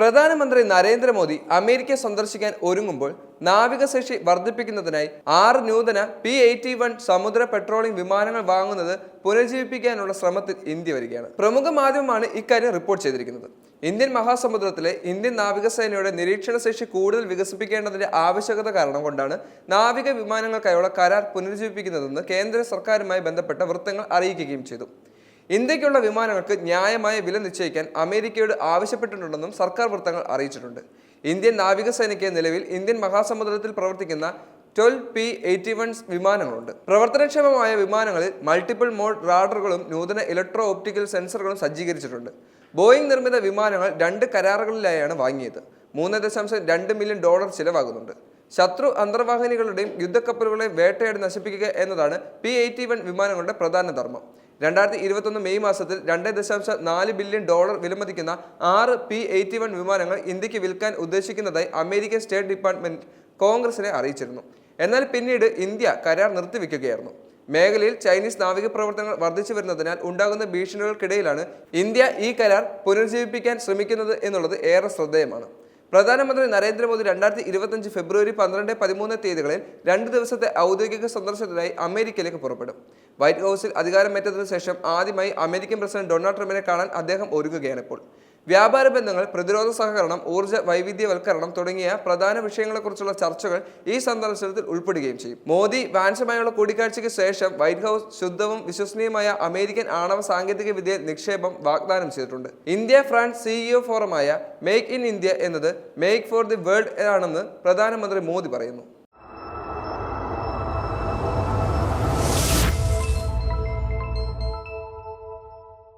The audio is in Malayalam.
പ്രധാനമന്ത്രി നരേന്ദ്രമോദി അമേരിക്ക സന്ദർശിക്കാൻ ഒരുങ്ങുമ്പോൾ നാവികശേഷി വർദ്ധിപ്പിക്കുന്നതിനായി ആറ് നൂതന പി എയ്റ്റി വൺ സമുദ്ര പെട്രോളിംഗ് വിമാനങ്ങൾ വാങ്ങുന്നത് പുനരുജ്ജീവിപ്പിക്കാനുള്ള ശ്രമത്തിൽ ഇന്ത്യ വരികയാണ്. പ്രമുഖ മാധ്യമമാണ് ഇക്കാര്യം റിപ്പോർട്ട് ചെയ്തിരിക്കുന്നത്. ഇന്ത്യൻ മഹാസമുദ്രത്തിലെ ഇന്ത്യൻ നാവികസേനയുടെ നിരീക്ഷണ ശേഷി കൂടുതൽ വികസിപ്പിക്കേണ്ടതിന്റെ ആവശ്യകത കാരണം കൊണ്ടാണ് നാവിക വിമാനങ്ങൾക്കായുള്ള കരാർ പുനരുജ്ജീവിപ്പിക്കുന്നതെന്ന് കേന്ദ്ര സർക്കാരുമായി ബന്ധപ്പെട്ട വൃത്തങ്ങൾ അറിയിക്കുകയും ചെയ്തു. ഇന്ത്യക്കുള്ള വിമാനങ്ങൾക്ക് ന്യായമായ വില നിശ്ചയിക്കാൻ അമേരിക്കയോട് ആവശ്യപ്പെട്ടിട്ടുണ്ടെന്നും സർക്കാർ വൃത്തങ്ങൾ അറിയിച്ചിട്ടുണ്ട്. ഇന്ത്യൻ നാവികസേനയ്ക്ക് നിലവിൽ ഇന്ത്യൻ മഹാസമുദ്രത്തിൽ പ്രവർത്തിക്കുന്ന ട്വൽവ് പി എയ്റ്റി വൺ വിമാനങ്ങളുണ്ട്. പ്രവർത്തനക്ഷമമായ വിമാനങ്ങളിൽ മൾട്ടിപ്പിൾ മോഡ് റാഡറുകളും നൂതന ഇലക്ട്രോ ഓപ്റ്റിക്കൽ സെൻസറുകളും സജ്ജീകരിച്ചിട്ടുണ്ട്. ബോയിംഗ് നിർമ്മിത വിമാനങ്ങൾ രണ്ട് കരാറുകളിലായാണ് വാങ്ങിയത്. മൂന്ന് ദശാംശം രണ്ട് മില്യൺ ഡോളർ ചിലവാകുന്നുണ്ട്. ശത്രു അന്തർവാഹിനികളുടെയും യുദ്ധക്കപ്പലുകളെയും വേട്ടയാടി നശിപ്പിക്കുക എന്നതാണ് പി എയ്റ്റി വൺ വിമാനങ്ങളുടെ പ്രധാന ധർമ്മം. രണ്ടായിരത്തി ഇരുപത്തൊന്ന് മെയ് മാസത്തിൽ രണ്ട് ദശാംശം നാല് ബില്യൺ ഡോളർ വിലമതിക്കുന്ന ആറ് പി എയ്റ്റി വൺ വിമാനങ്ങൾ ഇന്ത്യയ്ക്ക് വിൽക്കാൻ ഉദ്ദേശിക്കുന്നതായി അമേരിക്കൻ സ്റ്റേറ്റ് ഡിപ്പാർട്ട്മെന്റ് കോൺഗ്രസിനെ അറിയിച്ചിരുന്നു. എന്നാൽ പിന്നീട് ഇന്ത്യ കരാർ നിർത്തിവെക്കുകയായിരുന്നു. മേഖലയിൽ ചൈനീസ് നാവിക പ്രവർത്തനങ്ങൾ വർദ്ധിച്ചു വരുന്നതിനാൽ ഉണ്ടാകുന്ന ഭീഷണികൾക്കിടയിലാണ് ഇന്ത്യ ഈ കരാർ പുനരുജ്ജീവിപ്പിക്കാൻ ശ്രമിക്കുന്നത് എന്നുള്ളത് ഏറെ ശ്രദ്ധേയമാണ്. പ്രധാനമന്ത്രി നരേന്ദ്രമോദി രണ്ടായിരത്തി ഇരുപത്തഞ്ച് ഫെബ്രുവരി പന്ത്രണ്ട് പതിമൂന്ന് തീയതികളിൽ രണ്ട് ദിവസത്തെ ഔദ്യോഗിക സന്ദർശനത്തിനായി അമേരിക്കയിലേക്ക് പുറപ്പെടും. വൈറ്റ് ഹൗസിൽ അധികാരമേറ്റതിനു ശേഷം ആദ്യമായി അമേരിക്കൻ പ്രസിഡന്റ് ഡൊണാൾഡ് ട്രംപിനെ കാണാൻ അദ്ദേഹം ഒരുങ്ങുകയാണ് ഇപ്പോൾ. വ്യാപാര ബന്ധങ്ങൾ പ്രതിരോധ സഹകരണം ഊർജ വൈവിധ്യവൽക്കരണം തുടങ്ങിയ പ്രധാന വിഷയങ്ങളെക്കുറിച്ചുള്ള ചർച്ചകൾ ഈ സന്ദർശനത്തിൽ ഉൾപ്പെടുകയും ചെയ്യും. മോദി വാൻസുമായുള്ള കൂടിക്കാഴ്ചയ്ക്ക് ശേഷം വൈറ്റ് ഹൗസ് ശുദ്ധവും വിശ്വസനീയമായ അമേരിക്കൻ ആണവ സാങ്കേതിക വിദ്യ നിക്ഷേപം വാഗ്ദാനം ചെയ്തിട്ടുണ്ട്. ഇന്ത്യ ഫ്രാൻസ് സിഇഒ ഫോറമായ മേക്ക് ഇൻ ഇന്ത്യ എന്നത് മേക്ക് ഫോർ ദി വേൾഡ് ആണെന്ന് പ്രധാനമന്ത്രി മോദി പറയുന്നു.